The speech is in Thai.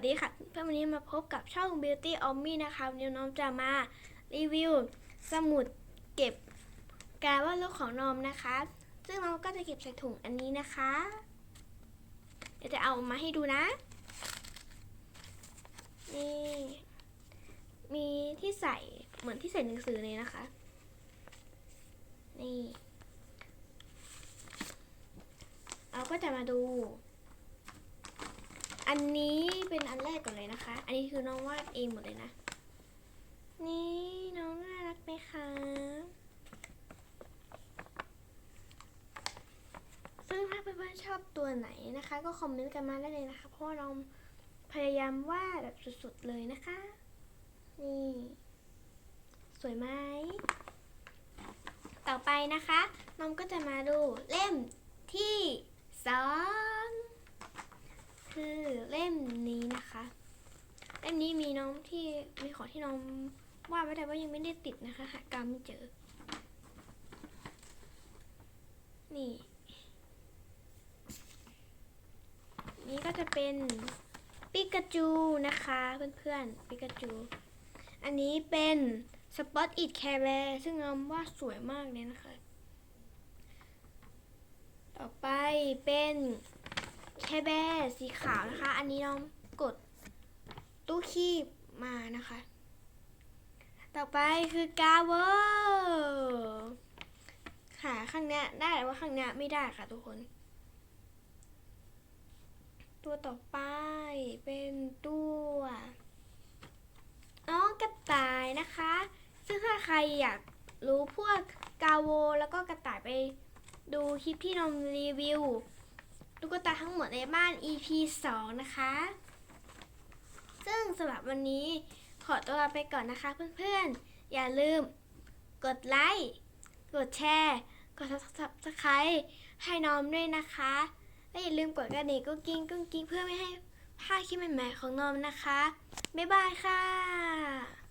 วัสดีค่ะเพื่อนวันนี้มาพบกับช่อง Beauty o m m y นะคะวันนี้น้องจะมารีวิว สมุดเก็บการวาดรูปของน้องนะคะ ซึ่งน้องก็จะเก็บใส่ถุงอันนี้นะคะ เดี๋ยวจะเอามาให้ดูนะ นี่ มีที่ใส่เหมือนที่ใส่หนังสือเลยนะคะ นี่ เราก็จะมาดู อันนี้เป็นอันแรกก่อนเลยนะคะ อันนี้คือน้องวาดเองหมดเลยนะ นี่น้องน่ารักไหมคะ ซึ่งถ้าเพื่อนๆชอบตัวไหนนะคะ ก็คอมเมนต์กันมาได้เลยนะคะ เพราะว่าเราพยายามวาดแบบสุดๆเลยนะคะ นี่ สวยไหม ต่อไปนะคะ น้องก็จะมาดูเล่มที่สองคือเล่มนี้นะคะ เล่ม นี้มีน้องที่มีของที่น้องวาดไว้แต่ว่ายังไม่ได้ติดนะคะหากาไม่เจอ นี่ นี่ก็จะเป็นปิกาจูนะคะเพื่อนๆปิกาจู อันนี้เป็นสปอตอิดแคร์แบร์ซึ่งน้องวาดสวยมากเลยนะคะ ต่อไปเป็นแคร์แบร์สีขาวนะคะ อันนี้น้องกด คีบมานะคะ ต่อไปคือกาเวอร์ค่ะข้างเนี้ยได้แต่ว่าข้างเนี้ยไม่ได้ค่ะทุกคน ตัวต่อไปเป็นตัวน้องกระต่ายนะคะ ซึ่งถ้าใครอยากรู้พวกกาโว แล้วก็กระต่ายไปดูคลิปที่นมรีวิวตุ๊กตาทั้งหมดในบ้าน EP 2 นะคะ สำหรับวันนี้ ขอตัวลาไปก่อนนะคะเพื่อนๆ อย่าลืม กดไลค์ กดแชร์ กด subscribe ให้น้องด้วยนะคะ และอย่าลืมกดกระดิ่งกุ้งกิ้งกุ้งกิ้งเพื่อไม่ให้พลาดคลิปใหม่ๆของน้องนะคะ บ๊ายบายค่ะ